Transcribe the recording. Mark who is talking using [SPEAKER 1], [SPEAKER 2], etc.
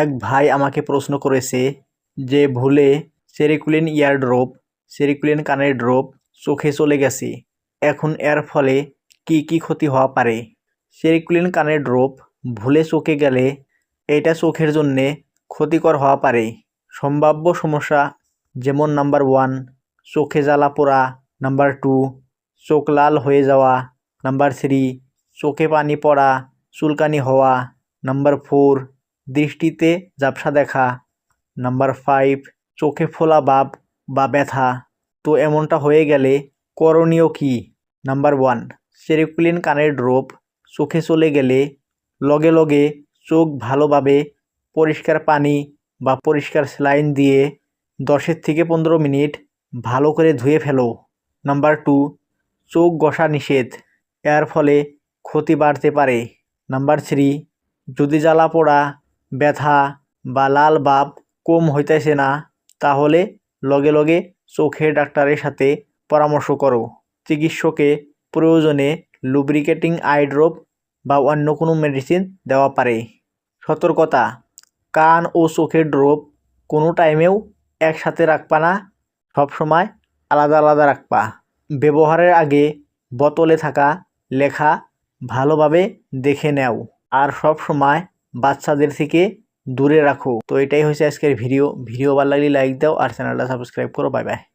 [SPEAKER 1] এক ভাই আমাকে প্রশ্ন করেছে যে, ভুলে সেরিকুলিন ইয়ার ড্রপ, সেরিকুলিন কানের ড্রপ চোখে চলে গেছে, এখন এর ফলে কি কি ক্ষতি হওয়া পারে? সেরিকুলিন কানের ড্রপ ভুলে চোখে গেলে এটা চোখের জন্যে ক্ষতিকর হওয়া পারে। সম্ভাব্য সমস্যা যেমন নাম্বার ওয়ান, চোখে জ্বালা পোড়া, নাম্বার টু, চোখ লাল হয়ে যাওয়া, নাম্বার থ্রি, চোখে পানি পড়া, চুলকানি হওয়া, নাম্বার ফোর দৃষ্টিতে ঝাপসা দেখা। নাম্বার ফাইভ চোখে ফোলা বাপ বা ব্যথা। তো এমনটা হয়ে গেলে করণীয় কি? নাম্বার ওয়ান সেরিকুলিন কানের ড্রপ চোখে চলে গেলে লগে লগে চোখ ভালোভাবে পরিষ্কার পানি বা পরিষ্কার স্যালাইন দিয়ে দশের থেকে পনেরো মিনিট ভালো করে ধুয়ে ফেলো। নাম্বার টু চোখ ঘষা নিষেধ। এর ফলে ক্ষতি বাড়তে পারে। নাম্বার থ্রি যদি জ্বালা পোড়া ব্যথা বা লাল বাপ কম হইতেছে না, তাহলে লগে লগে চোখের ডাক্তারের সাথে পরামর্শ করো। চিকিৎসকে প্রয়োজনে লুব্রিকেটিং আই ড্রপ বা অন্য কোনো মেডিসিন দেওয়া পারে। সতর্কতা, কান ও চোখের ড্রপ কোনো টাইমেও একসাথে রাখবা না সবসময় আলাদা আলাদা রাখবা। ব্যবহারের আগে বোতলে থাকা লেখা ভালোভাবে দেখে নেও। আর সব সময় বাচ্চাদের থেকে দূরে রাখো। তো এটাই হচ্ছে আজকের ভিডিও। ভিডিও ভালো লাগলে লাইক দাও আর চ্যানেলটা সাবস্ক্রাইব করো। Bye bye